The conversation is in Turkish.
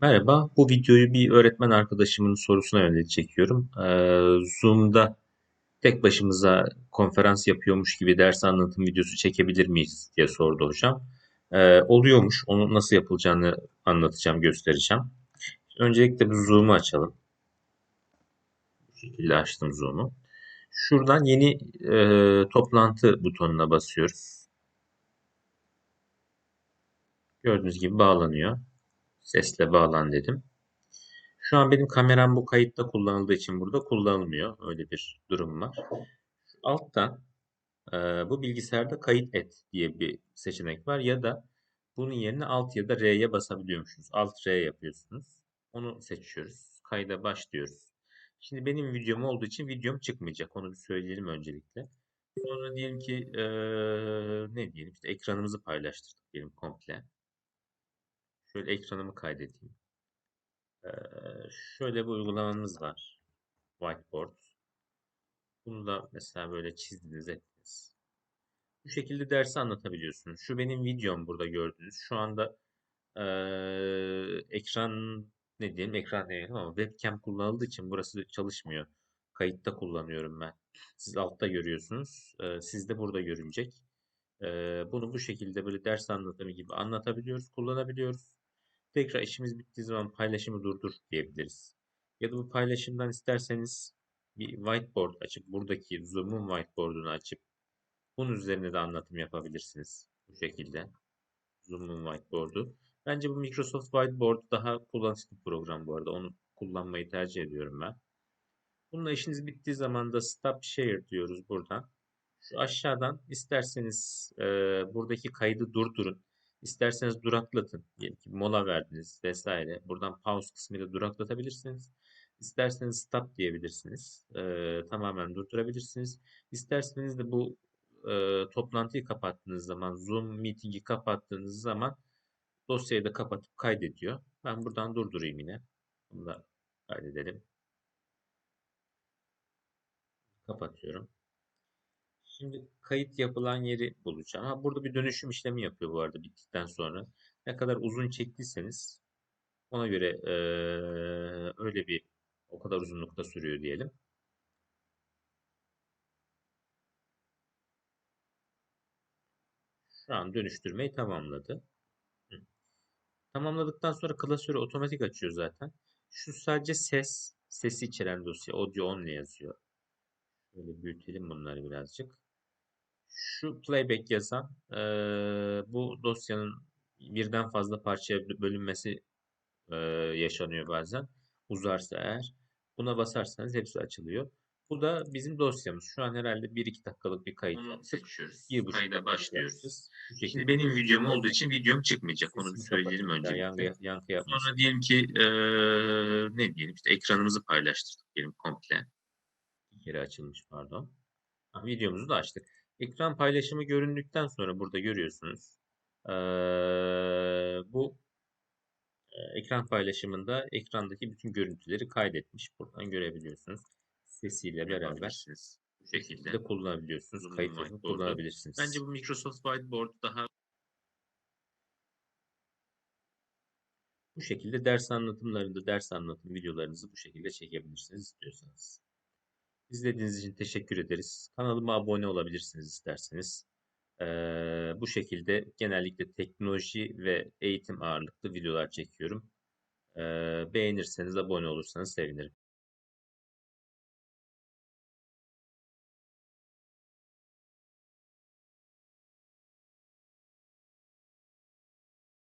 Merhaba, bu videoyu bir öğretmen arkadaşımın sorusuna yönelik çekiyorum. Eee, Zoom'da tek başımıza konferans yapıyormuş gibi ders anlatım videosu çekebilir miyiz diye sordu hocam. Eee, oluyormuş, onun nasıl yapılacağını anlatacağım, göstereceğim. Öncelikle bir Zoom'u açalım. Bu şekilde açtım Zoom'u. Şuradan yeni e, toplantı butonuna basıyoruz. Gördüğünüz gibi bağlanıyor. Sesle bağlan dedim. Şu an benim kameram bu kayıtta kullanıldığı için burada kullanılmıyor. Öyle bir durum var. Alttan e, bu bilgisayarda kayıt et diye bir seçenek var. Ya da bunun yerine Alt ya da R'ye basabiliyormuşuz. Alt R yapıyorsunuz. Onu seçiyoruz. Kayda başlıyoruz. Şimdi benim videom olduğu için videom çıkmayacak. Onu bir söyleyelim öncelikle. Sonra diyelim ki e, ne diyelim işte ekranımızı paylaştırdık diyelim komple. Şöyle ekranımı kaydedeyim. Ee, şöyle bir uygulamamız var. Whiteboard. Bunu da mesela böyle çizdiniz ettiniz. Bu şekilde dersi anlatabiliyorsunuz. Şu benim videom burada gördüğünüz. Şu anda e, ekran ne diyelim ekran demeyelim ama webcam kullanıldığı için burası çalışmıyor. Kayıtta kullanıyorum ben. Siz altta görüyorsunuz. E, siz de burada görünecek. E, bunu bu şekilde böyle ders anlatımı gibi anlatabiliyoruz, kullanabiliyoruz. Tekrar işimiz bittiği zaman paylaşımı durdur diyebiliriz. Ya da bu paylaşımdan isterseniz bir whiteboard açıp buradaki Zoom'un whiteboard'unu açıp bunun üzerine de anlatım yapabilirsiniz. Bu şekilde. Zoom'un whiteboard'u. Bence bu Microsoft Whiteboard daha kullanışlı bir program bu arada. Onu kullanmayı tercih ediyorum ben. Bununla işiniz bittiği zaman da Stop Share diyoruz buradan. Şu aşağıdan isterseniz e, buradaki kaydı durdurun. İsterseniz duraklatın. Diyelim ki mola verdiniz vesaire. Buradan pause kısmıyla duraklatabilirsiniz. İsterseniz stop diyebilirsiniz. Ee, tamamen durdurabilirsiniz. İsterseniz de bu e, toplantıyı kapattığınız zaman, Zoom meeting'i kapattığınız zaman dosyayı da kapatıp kaydediyor. Ben buradan durdurayım yine. Bunu da kaydedelim. Kapatıyorum. Şimdi kayıt yapılan yeri bulacağım. Ha, burada bir dönüşüm işlemi yapıyor bu arada bittikten sonra. Ne kadar uzun çektiyseniz ona göre ee, öyle bir o kadar uzunlukta sürüyor diyelim. Şu an dönüştürmeyi tamamladı. Tamamladıktan sonra klasörü otomatik açıyor zaten. Şu sadece ses, sesi içeren dosya. Audio only yazıyor. Şöyle büyütelim bunları birazcık şu playback yazan e, bu dosyanın birden fazla parçaya bölünmesi e, yaşanıyor bazen. Uzarsa eğer. Buna basarsanız hepsi açılıyor. Bu da bizim dosyamız. Şu an herhalde 1-2 dakikalık bir kayıt Onu seçiyoruz. Bir Kayda başlıyoruz. Şimdi benim videom olduğu için videom çıkmayacak. Onu bir söyleyelim öncelikle. yankı, yankı. Sonra diyelim ki eee, ne diyelim işte ekranımızı paylaştırdık diyelim komple. Geri açılmış pardon. Ha, videomuzu da açtık. Ekran paylaşımı göründükten sonra burada görüyorsunuz. Ee, bu ekran paylaşımında ekrandaki bütün görüntüleri kaydetmiş. Buradan görebiliyorsunuz. Sesiyle beraber. Bu şekilde. de kullanabiliyorsunuz. Zoom'un Kayıt yapıp whiteboard'u. kullanabilirsiniz. Bence bu Microsoft Whiteboard daha Bu şekilde ders anlatımlarında ders anlatım videolarınızı bu şekilde çekebilirsiniz istiyorsanız. İzlediğiniz için teşekkür ederiz. Kanalıma abone olabilirsiniz isterseniz. Ee, bu şekilde genellikle teknoloji ve eğitim ağırlıklı videolar çekiyorum. Ee, beğenirseniz, abone olursanız sevinirim.